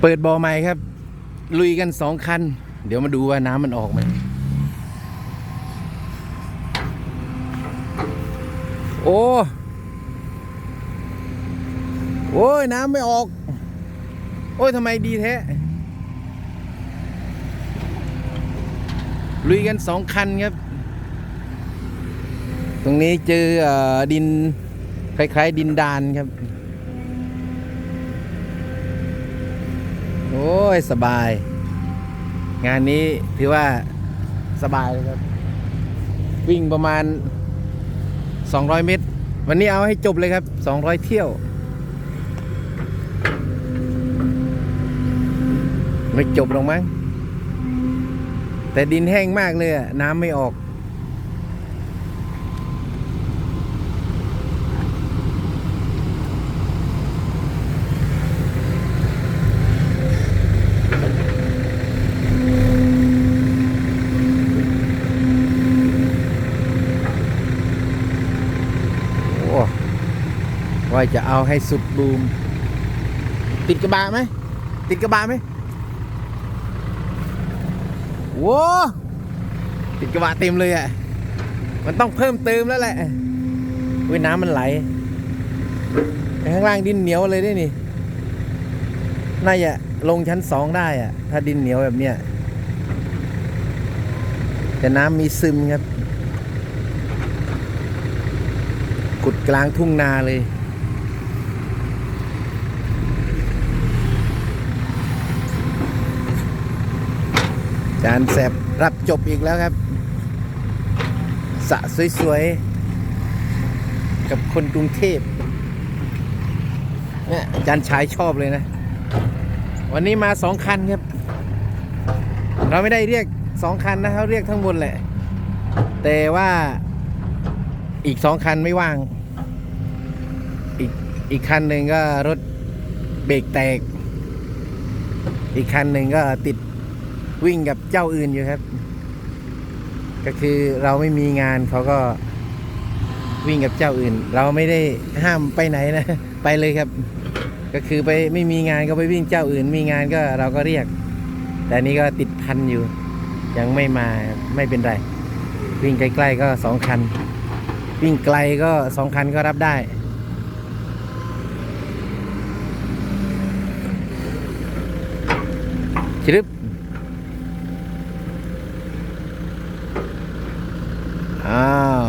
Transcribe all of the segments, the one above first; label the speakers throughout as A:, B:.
A: เปิดบ่อใหม่ครับ ลุยกันสองคัน เดี๋ยวมาดูว่าน้ำมันออกไหมโอ้โอ้ยน้ำไม่ออก โอ้ยทำไมดีแท้ลุยกันสองคันครับ ตรงนี้เจอเออดินคล้าย ๆ ดินดานครับ โอ้ย สบาย งานนี้ถือว่าสบายเลยครับ วิ่งประมาณ 200 เมตร วันนี้เอาให้จบเลยครับ 200 เที่ยว ไม่จบหรอกมั้งแต่ดินแห้งมากเลยอะน้ำไม่ออก โอ้ ว่าจะเอาให้สุดบูม ติดกระบะไหม ติดกระบะไหมโว้ติดกระบะเต็มเลยอะ มันต้องเพิ่มเติมแล้วแหละเว้ยน้ำมันไหล ข้างล่างดินเหนียวเลยด้วยนี่ น่าจะลงชั้นสองได้อะ ถ้าดินเหนียวแบบเนี้ยแต่น้ำมีซึมครับ ขุดกลางทุ่งนาเลย จานแสบรับจบอีกแล้วครับ สะสวยๆ กับคนกรุงเทพเนี่ยจารย์ชายชอบเลยนะ วันนี้มาสองคันครับ เราไม่ได้เรียกสองคันนะเขาเรียกทั้งหมดแหละ แต่ว่าอีกสองคันไม่ว่าง อีกอีกคันหนึ่งก็รถเบรกแตก อีกคันหนึ่งก็ติด วิ่งกับเจ้าอื่นอยู่ครับ ก็คือเราไม่มีงานเขาก็วิ่งกับเจ้าอื่น เราไม่ได้ห้ามไปไหนนะ ไปเลยครับ ก็คือไปไม่มีงานก็ไปวิ่งเจ้าอื่น มีงานก็เราก็เรียก แต่นี้ก็ติดพันอยู่ ยังไม่มาไม่เป็นไร วิ่งใกล้ๆก็สองคัน วิ่งไกลก็สองคันก็รับได้ชรึบ อ้าว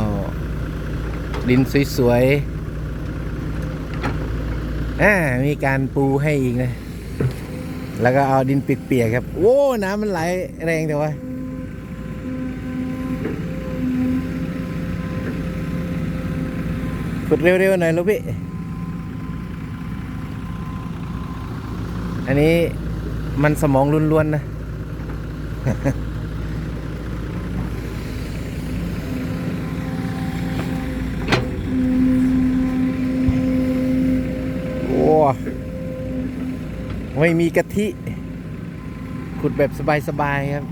A: ดินสวยๆอ่ามีการปูให้อีกนะ แล้วก็เอาดินเปียกๆครับ โอ้น้ำมันไหลแรงแต่ว่าขุดเร็วๆหน่อยลูกพี่ อันนี้มันสมองล้วนๆนะ โอ้ ไม่มีกะทิ ขุดแบบสบาย ๆ ครับ